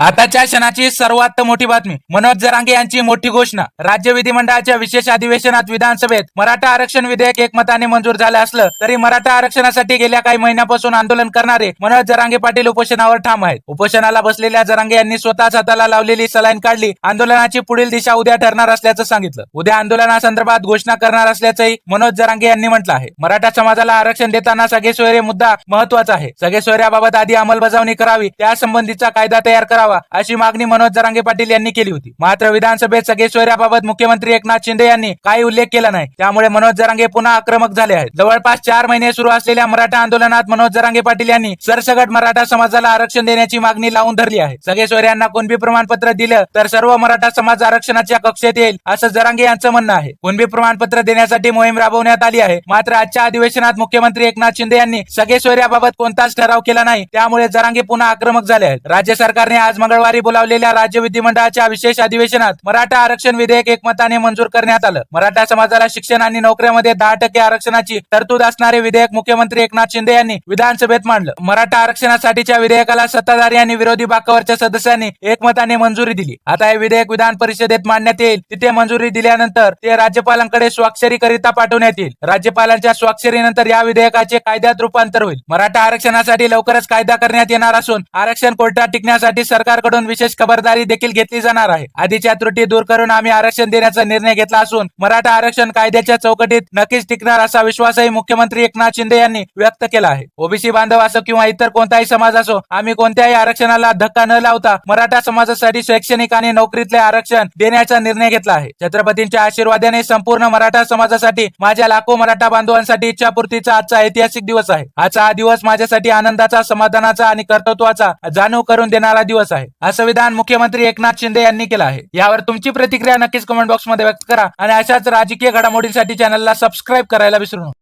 आताच्या क्षणाची सर्वात मोठी बातमी. मनोज जरांगे यांची मोठी घोषणा. राज्य विधिमंडळाच्या विशेष अधिवेशनात विधानसभेत मराठा आरक्षण विधेयक एकमताने मंजूर झालं असलं तरी मराठा आरक्षणासाठी गेल्या काही महिन्यापासून आंदोलन करणारे मनोज जरांगे पाटील उपोषणावर ठाम आहेत. उपोषणाला बसलेल्या जरांगे यांनी स्वतःच हाताला लावलेली सलाईन काढली. आंदोलनाची पुढील दिशा उद्या ठरणार असल्याचं सांगितलं. उद्या आंदोलनासंदर्भात घोषणा करणार असल्याचंही मनोज जरांगे यांनी म्हटलं आहे. मराठा समाजाला आरक्षण देताना सगळे सोयरे मुद्दा महत्त्वाचा आहे. सगळे सोयऱ्याबाबत आधी अंमलबजावणी करावी. त्यासंबंधीचा कायदा तयार करावा. करावा अशी मागणी मनोज जरांगे पाटील यांनी केली होती. मात्र विधानसभेत सगळे सोयऱ्याबाबत मुख्यमंत्री एकनाथ शिंदे यांनी काही उल्लेख केला नाही. त्यामुळे मनोज जरांगे पुन्हा आक्रमक झाले आहेत. जवळपास चार महिने सुरू असलेल्या मराठा आंदोलनात मनोज जरांगे पाटील यांनी सरसगट मराठा समाजाला आरक्षण देण्याची मागणी लावून धरली आहे. सगळे सोयऱ्यांना कुणबी प्रमाणपत्र दिलं तर सर्व मराठा समाज आरक्षणाच्या कक्षेत येईल असं जरांगे यांचं म्हणणं आहे. कुणबी प्रमाणपत्र देण्यासाठी मोहीम राबवण्यात आली आहे. मात्र आजच्या अधिवेशनात मुख्यमंत्री एकनाथ शिंदे यांनी सगळे सोयऱ्याबाबत कोणताच ठराव केला नाही. त्यामुळे जरांगे पुन्हा आक्रमक झाले आहेत. राज्य सरकारने आज मंगळवारी बोलावलेल्या राज्य विधिमंडळाच्या विशेष अधिवेशनात मराठा आरक्षण विधेयक एकमताने मंजूर करण्यात आलं. मराठा समाजाला शिक्षण आणि नोकऱ्यामध्ये दहा टक्के आरक्षणाची तरतूद असणारे विधेयक मुख्यमंत्री एकनाथ शिंदे यांनी विधानसभेत मांडलं. मराठा आरक्षणासाठीच्या विधेयकाला सत्ताधारी आणि विरोधी बाकावरच्या सदस्यांनी एकमताने मंजुरी दिली. आता हे विधेयक विधान परिषदेत मांडण्यात येईल. तिथे मंजुरी दिल्यानंतर ते राज्यपालांकडे स्वाक्षरी करिता पाठवण्यात येईल. राज्यपालांच्या स्वाक्षरीनंतर या विधेयकाचे कायद्यात रूपांतर होईल. मराठा आरक्षणासाठी लवकरच कायदा करण्यात येणार असून आरक्षण कोर्टात टिकण्यासाठी सरकार सरकारकडून विशेष खबरदारी देखील घेतली जाणार आहे. आधीच्या त्रुटी दूर करून आम्ही आरक्षण देण्याचा निर्णय घेतला असून मराठा आरक्षण कायद्याच्या चौकटीत नक्कीच टिकणार असा विश्वासही मुख्यमंत्री एकनाथ शिंदे यांनी व्यक्त केला आहे. ओबीसी बांधव असो किंवा इतर कोणताही समाज असो आम्ही कोणत्याही आरक्षणाला धक्का न लावता मराठा समाजासाठी शैक्षणिक आणि नोकरीतले आरक्षण देण्याचा निर्णय घेतला आहे. छत्रपतींच्या आशीर्वादाने संपूर्ण मराठा समाजासाठी माझ्या लाखो मराठा बांधवांसाठी इच्छापूर्तीचा आजचा ऐतिहासिक दिवस आहे. आजचा हा दिवस माझ्यासाठी आनंदाचा समाधानाचा आणि कर्तृत्वाचा जाणीव करून देणारा दिवस आहे. असं विधान मुख्यमंत्री एकनाथ शिंदे यांनी केलं आहे. यावर तुमची प्रतिक्रिया नक्कीच कमेंट बॉक्समध्ये व्यक्त करा. आणि अशाच राजकीय घडामोडींसाठी चॅनलला सबस्क्राईब करायला विसरू नका.